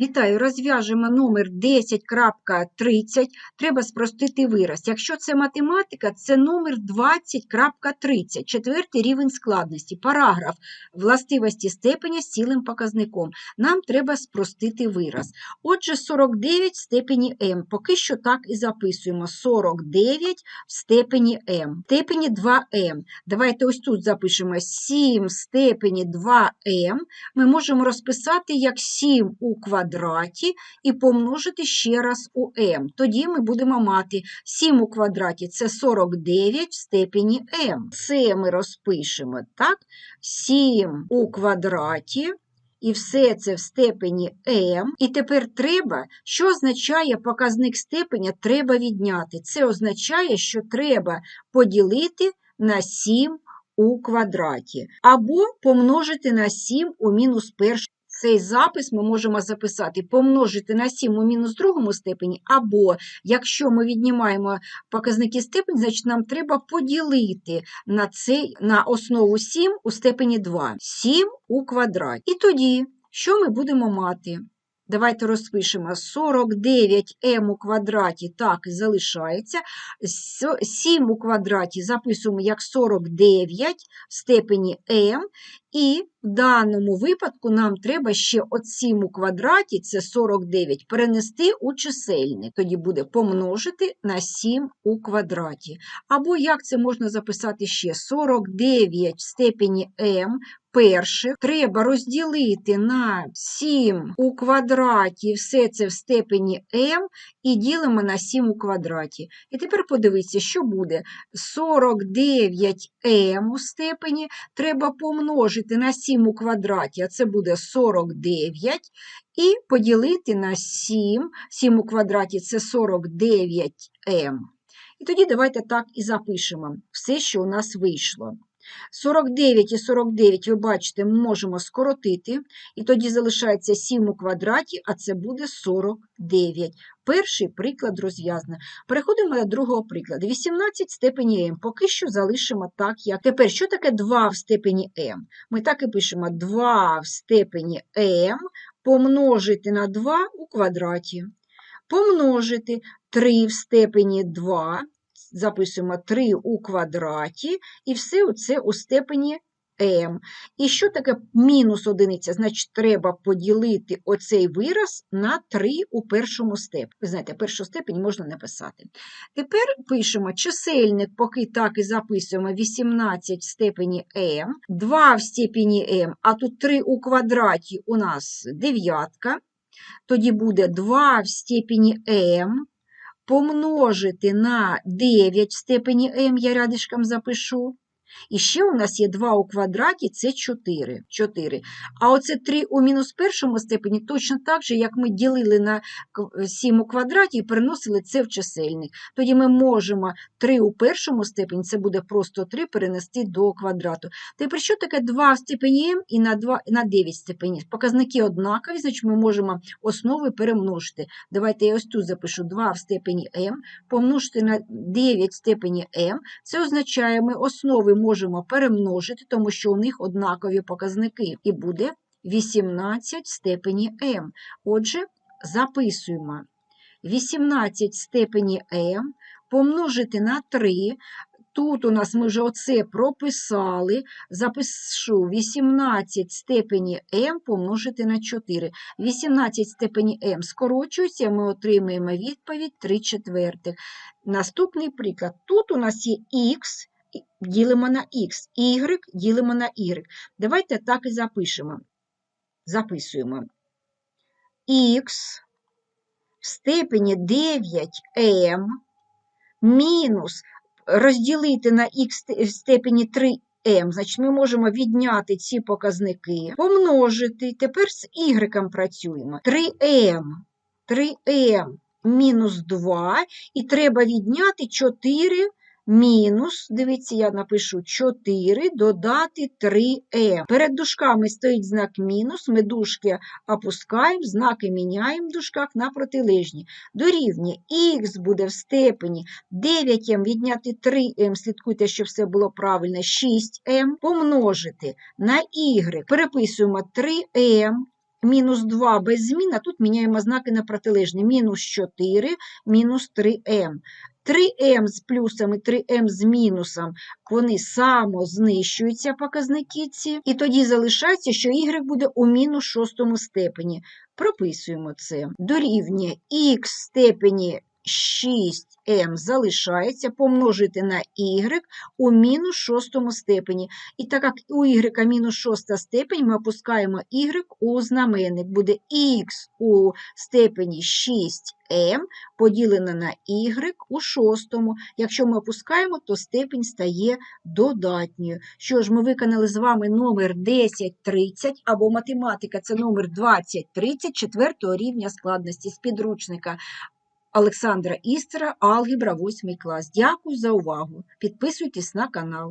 Вітаю, розв'яжемо номер 10.30. Треба спростити вираз. Якщо це математика, це номер 20.30, четвертий рівень складності. Параграф властивості степеня з цілим показником. Нам треба спростити вираз. Отже, 49 в степені m. Поки що так і записуємо. 49 в степені m. В степені 2m. Давайте ось тут запишемо 7 в степені 2m. Ми можемо розписати як 7 у квадраті і помножити ще раз у m. Тоді ми будемо мати 7 у квадраті це 49 в степені m. Це ми розпишемо, так? 7 у квадраті. І все це в степені m. І тепер треба, що означає показник степеня треба відняти. Це означає, що треба поділити на 7 у квадраті. Або помножити на 7 у мінус першому. Цей запис ми можемо записати помножити на 7 у мінус другому степені, або якщо ми віднімаємо показники степень, значить нам треба поділити на, цей, на основу 7 у степені 2. 7 у квадраті. І тоді, що ми будемо мати? Давайте розпишемо 49m у квадраті, так і залишається. 7 у квадраті записуємо як 49 в степені m. І в даному випадку нам треба ще от 7 у квадраті, це 49, перенести у чисельник. Тоді буде помножити на 7 у квадраті. Або як це можна записати ще? 49 в степені m перших треба розділити на 7 у квадраті, все це в степені m, і ділимо на 7 у квадраті. І тепер подивіться, що буде 49m у степені треба помножити на 7 у квадраті, а це буде 49, і поділити на 7, 7 у квадраті це 49m. І тоді давайте так і запишемо все, що у нас вийшло. 49 і 49, ви бачите, можемо скоротити, і тоді залишається 7 у квадраті, а це буде 49. Перший приклад розв'язано. Переходимо до другого прикладу. 18 в степені m. Поки що залишимо так, як. Тепер, що таке 2 в степені m? Ми так і пишемо 2 в степені m помножити на 2 у квадраті. Помножити 3 в степені 2 записуємо 3 у квадраті, і все це у степені m. І що таке мінус одиниця? Значить, треба поділити оцей вираз на 3 у першому степені. Знаєте, першу степень можна написати. Тепер пишемо чисельник, поки так і записуємо 18 в степені m, 2 в степені m, а тут 3 у квадраті у нас дев'ятка. Тоді буде 2 в степені m помножити на 9 в степені m, я рядишком запишу. І ще у нас є 2 у квадраті, це 4. 4. А оце 3 у мінус першому степені точно так же, як ми ділили на 7 у квадраті і переносили це в чисельник. Тоді ми можемо 3 у першому степені, це буде просто 3, перенести до квадрату. Тепер що таке 2 в степені m і на 2, на 9 степені? Показники однакові, значить ми можемо основи перемножити. Давайте я ось тут запишу 2 в степені m, помножити на 9 в степені m. Це означає, ми основи можемо перемножити, тому що у них однакові показники, і буде 18 в степені m. Отже, записуємо 18 в степені m помножити на 3. Тут у нас ми вже оце прописали, запишу 18 в степені m помножити на 4. 18 в степені m скорочується, ми отримаємо відповідь 3 четвертих. Наступний приклад. Тут у нас є х, ділимо на х, y ділимо на y. Давайте так і запишемо. Записуємо х в степені 9m мінус розділити на х в степені 3m, значить ми можемо відняти ці показники, помножити, тепер з y працюємо. 3m, 3m мінус 2, і треба відняти 4 мінус, дивіться, я напишу 4, додати 3m. Перед дужками стоїть знак мінус, ми дужки опускаємо, знаки міняємо в дужках на протилежні. Дорівнює х буде в степені 9m відняти 3m, слідкуйте, щоб все було правильно, 6m, помножити на y, переписуємо 3m мінус 2 без змін, а тут міняємо знаки на протилежні. Мінус 4, мінус 3m. 3m з плюсом і 3m з мінусом, вони самознищуються показники ці, і тоді залишається, що y буде у мінус шостому степені. Прописуємо це. Дорівнює в степені 6m залишається помножити на y у мінус шостому степені. І так як у y мінус шоста степень, ми опускаємо y у знаменник. Буде х у степені 6m поділено на y у шостому. Якщо ми опускаємо, то степень стає додатньою. Що ж, ми виконали з вами номер 1030, або математика це номер 2030 четвертого рівня складності з підручника. Олександра Істера, алгебра 8 клас. Дякую за увагу. Підписуйтесь на канал.